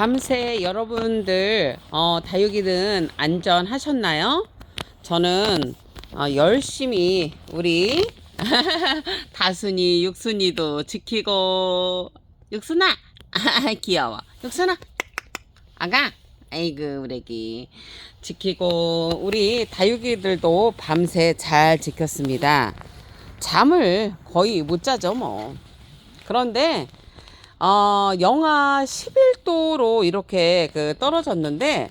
밤새 여러분들 어, 다육이는 안전하셨나요? 저는 어, 열심히 우리 다순이 육순이도 지키고 육순아 귀여워 육순아 아가 아이고 우리 애기 지키고 우리 다육이들도 밤새 잘 지켰습니다. 잠을 거의 못 자죠 뭐. 그런데 어, 영하 11도로 이렇게 그 떨어졌는데,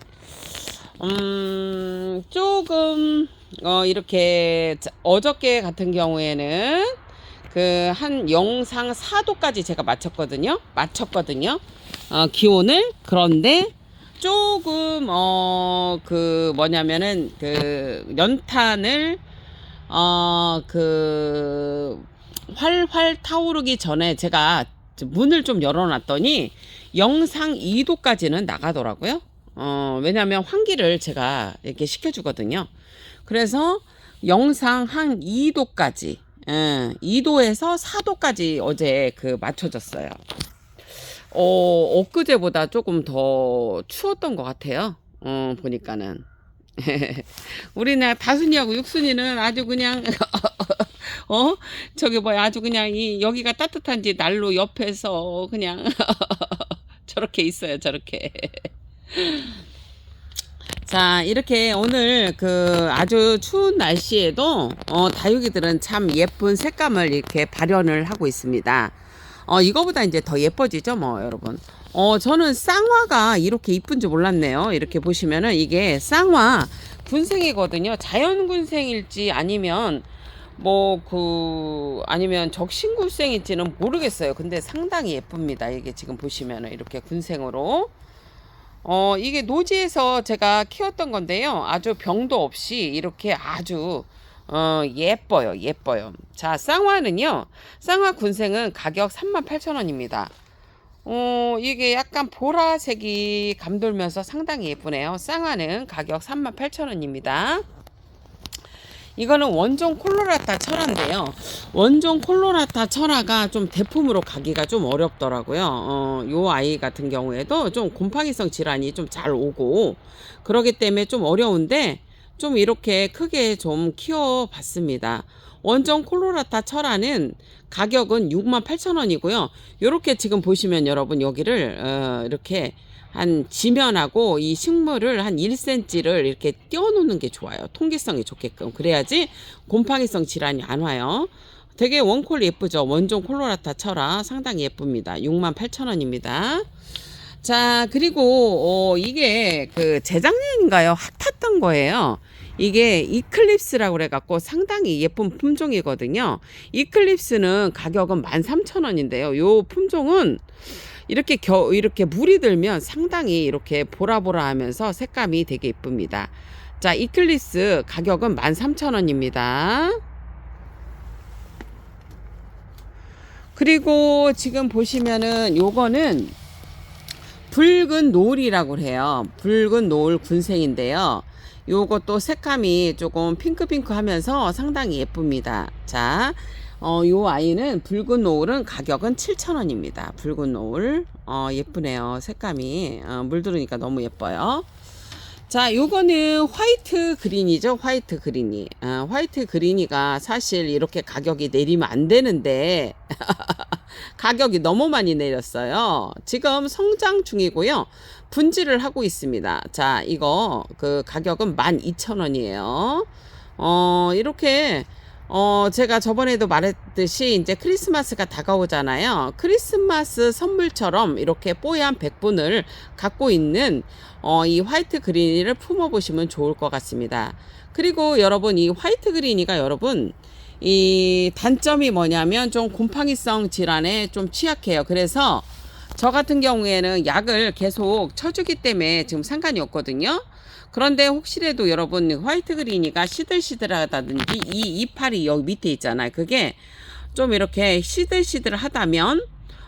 음, 조금, 어, 이렇게, 자- 어저께 같은 경우에는 그 한 영상 4도까지 제가 맞췄거든요. 맞췄거든요. 어, 기온을. 그런데 조금, 어, 그 뭐냐면은 그 연탄을, 어, 그, 활활 타오르기 전에 제가 문을 좀 열어놨더니 영상 2도까지는 나가더라고요. 어, 왜냐면 환기를 제가 이렇게 시켜주거든요. 그래서 영상 한 2도까지, 예, 2도에서 4도까지 어제 그 맞춰졌어요. 어, 엊그제보다 조금 더 추웠던 것 같아요. 어, 보니까는. 우리나 다순이하고 육순이는 아주 그냥 어? 저기 뭐야 아주 그냥 이 여기가 따뜻한지 난로 옆에서 그냥 저렇게 있어요 저렇게. 자 이렇게 오늘 그 아주 추운 날씨에도 어 다육이들은 참 예쁜 색감을 이렇게 발현을 하고 있습니다. 어 이거보다 이제 더 예뻐지죠 뭐 여러분. 어 저는 쌍화가 이렇게 이쁜 줄 몰랐네요. 이렇게 보시면은 이게 쌍화 군생이거든요. 자연 군생일지 아니면 뭐 그 아니면 적신군생일지는 모르겠어요. 근데 상당히 예쁩니다. 이게 지금 보시면은 이렇게 군생으로 어 이게 노지에서 제가 키웠던 건데요. 아주 병도 없이 이렇게 아주 어 예뻐요. 예뻐요. 자, 쌍화는요. 쌍화 군생은 가격 38,000원입니다. 어, 이게 약간 보라색이 감돌면서 상당히 예쁘네요. 쌍화는 가격 38,000원입니다. 이거는 원종 콜로라타 철화인데요. 원종 콜로라타 철화가 좀 대품으로 가기가 좀 어렵더라고요. 어, 요 아이 같은 경우에도 좀 곰팡이성 질환이 좀 잘 오고 그러기 때문에 좀 어려운데 좀 이렇게 크게 좀 키워봤습니다. 원종 콜로라타 철화는 가격은 68,000원이고요. 요렇게 지금 보시면 여러분 여기를 어, 이렇게 한 지면하고 이 식물을 한 1cm를 이렇게 띄워놓는 게 좋아요. 통기성이 좋게끔. 그래야지 곰팡이성 질환이 안 와요. 되게 원콜 예쁘죠? 원종 콜로라타 철화 상당히 예쁩니다. 68,000원입니다. 자, 그리고 어, 이게 그 재작년인가요? 핫했던 거예요. 이게 이클립스라고 그래갖고 상당히 예쁜 품종이거든요. 이클립스는 가격은 13,000원인데요. 요 품종은 이렇게 겨, 이렇게 물이 들면 상당히 이렇게 보라보라 하면서 색감이 되게 예쁩니다. 자, 이클립스 가격은 13,000원입니다. 그리고 지금 보시면은 요거는 붉은 노을이라고 해요. 붉은 노을 군생인데요. 요것도 색감이 조금 핑크핑크 하면서 상당히 예쁩니다. 자, 어, 요 아이는 붉은 노을은 가격은 7,000원입니다. 붉은 노을. 어, 예쁘네요. 색감이. 어, 물 들으니까 너무 예뻐요. 자, 요거는 화이트 그린이죠. 화이트 그린이. 어, 화이트 그린이가 사실 이렇게 가격이 내리면 안 되는데, 가격이 너무 많이 내렸어요. 지금 성장 중이고요. 분질을 하고 있습니다. 자, 이거 그 가격은 12,000원이에요. 어, 이렇게 어, 제가 저번에도 말했듯이 이제 크리스마스가 다가오잖아요. 크리스마스 선물처럼 이렇게 뽀얀 백분을 갖고 있는 어, 이 화이트 그린이를 품어보시면 좋을 것 같습니다. 그리고 여러분, 이 화이트 그린이가 여러분, 이 단점이 뭐냐면 좀 곰팡이성 질환에 좀 취약해요. 그래서 저 같은 경우에는 약을 계속 쳐주기 때문에 지금 상관이 없거든요. 그런데 혹시라도 여러분 화이트 그린이가 시들시들하다든지 이 이파리 여기 밑에 있잖아요. 그게 좀 이렇게 시들시들하다면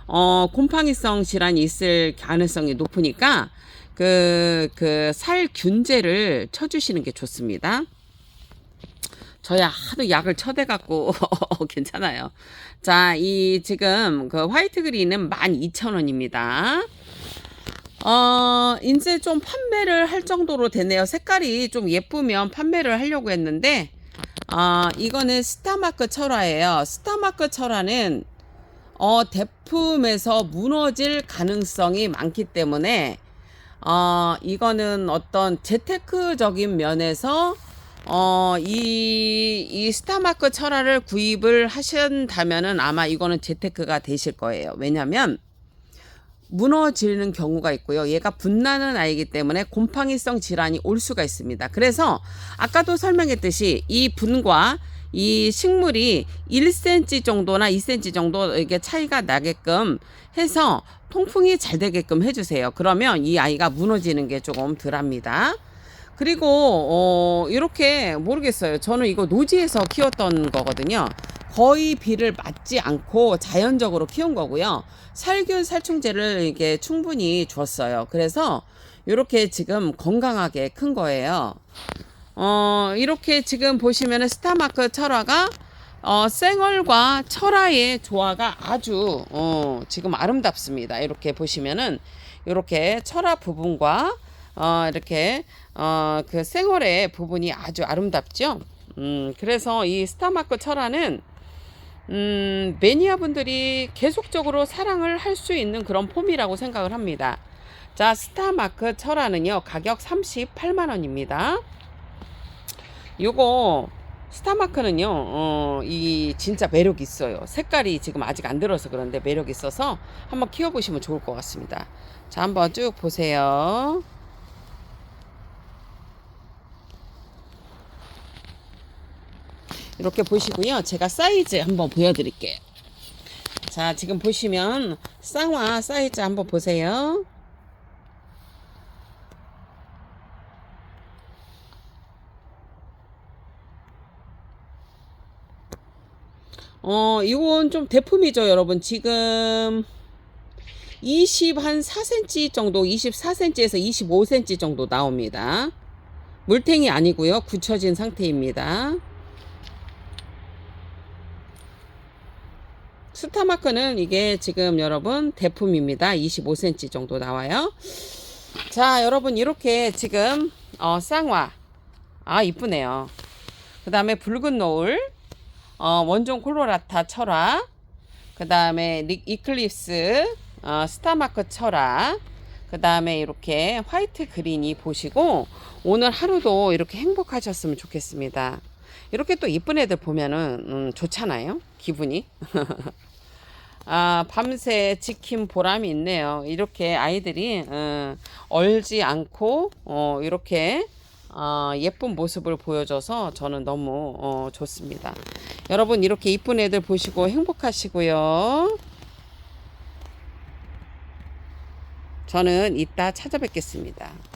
어 곰팡이성 질환이 있을 가능성이 높으니까 그 그 살 균제를 쳐주시는 게 좋습니다. 저야 하도 약을 쳐대 갖고 괜찮아요. 자, 이 지금 그 화이트 그린은 12,000원입니다. 어, 이제 좀 판매를 할 정도로 되네요. 색깔이 좀 예쁘면 판매를 하려고 했는데, 아, 이거는 스타마크 철화예요. 스타마크 철화는, 어, 대품에서 무너질 가능성이 많기 때문에, 어, 이거는 어떤 재테크적인 면에서, 어, 이, 이 스타마크 철화를 구입을 하신다면은 아마 이거는 재테크가 되실 거예요. 왜냐면, 무너지는 경우가 있고요. 얘가 분나는 아이기 때문에 곰팡이성 질환이 올 수가 있습니다. 그래서 아까도 설명했듯이 이 분과 이 식물이 1cm 정도나 2cm 정도 이게 차이가 나게끔 해서 통풍이 잘 되게끔 해주세요. 그러면 이 아이가 무너지는 게 조금 덜합니다. 그리고 어 이렇게 모르겠어요. 저는 이거 노지에서 키웠던 거거든요. 거의 비를 맞지 않고 자연적으로 키운 거고요. 살균 살충제를 이게 충분히 줬어요. 그래서 이렇게 지금 건강하게 큰 거예요. 어 이렇게 지금 보시면은 스타마크 철화가 어, 생얼과 철화의 조화가 아주 어, 지금 아름답습니다. 이렇게 보시면은 이렇게 철화 부분과 어, 이렇게 어, 그 생얼의 부분이 아주 아름답죠. 음, 그래서 이 스타마크 철화는 음, 매니아 분들이 계속적으로 사랑을 할 수 있는 그런 폼이라고 생각을 합니다. 자, 스타마크 철화는요, 가격 38만 원입니다. 요거 스타마크는요, 어, 이 진짜 매력 있어요. 색깔이 지금 아직 안 들어서 그런데 매력 있어서 한번 키워보시면 좋을 것 같습니다. 자, 한번 쭉 보세요. 이렇게 보시고요. 제가 사이즈 한번 보여드릴게요. 자, 지금 보시면 쌍화 사이즈 한번 보세요. 어, 이건 좀 대품이죠, 여러분. 지금 20 한 4cm 정도, 24cm에서 25cm 정도 나옵니다. 물탱이 아니고요. 굳혀진 상태입니다. 스타마크는 이게 지금 여러분 대품입니다. 25cm 정도 나와요. 자, 여러분 이렇게 지금 어, 쌍화 아 이쁘네요. 그 다음에 붉은 노을 어, 원종 콜로라타 철화 그 다음에 이클립스 어, 스타마크 철화 그 다음에 이렇게 화이트 그린이 보시고 오늘 하루도 이렇게 행복하셨으면 좋겠습니다. 이렇게 또 이쁜 애들 보면은 음, 좋잖아요. 기분이. 아, 밤새 지킨 보람이 있네요. 이렇게 아이들이 어, 얼지 않고 어, 이렇게 어, 예쁜 모습을 보여줘서 저는 너무 어, 좋습니다. 여러분 이렇게 이쁜 애들 보시고 행복하시고요. 저는 이따 찾아뵙겠습니다.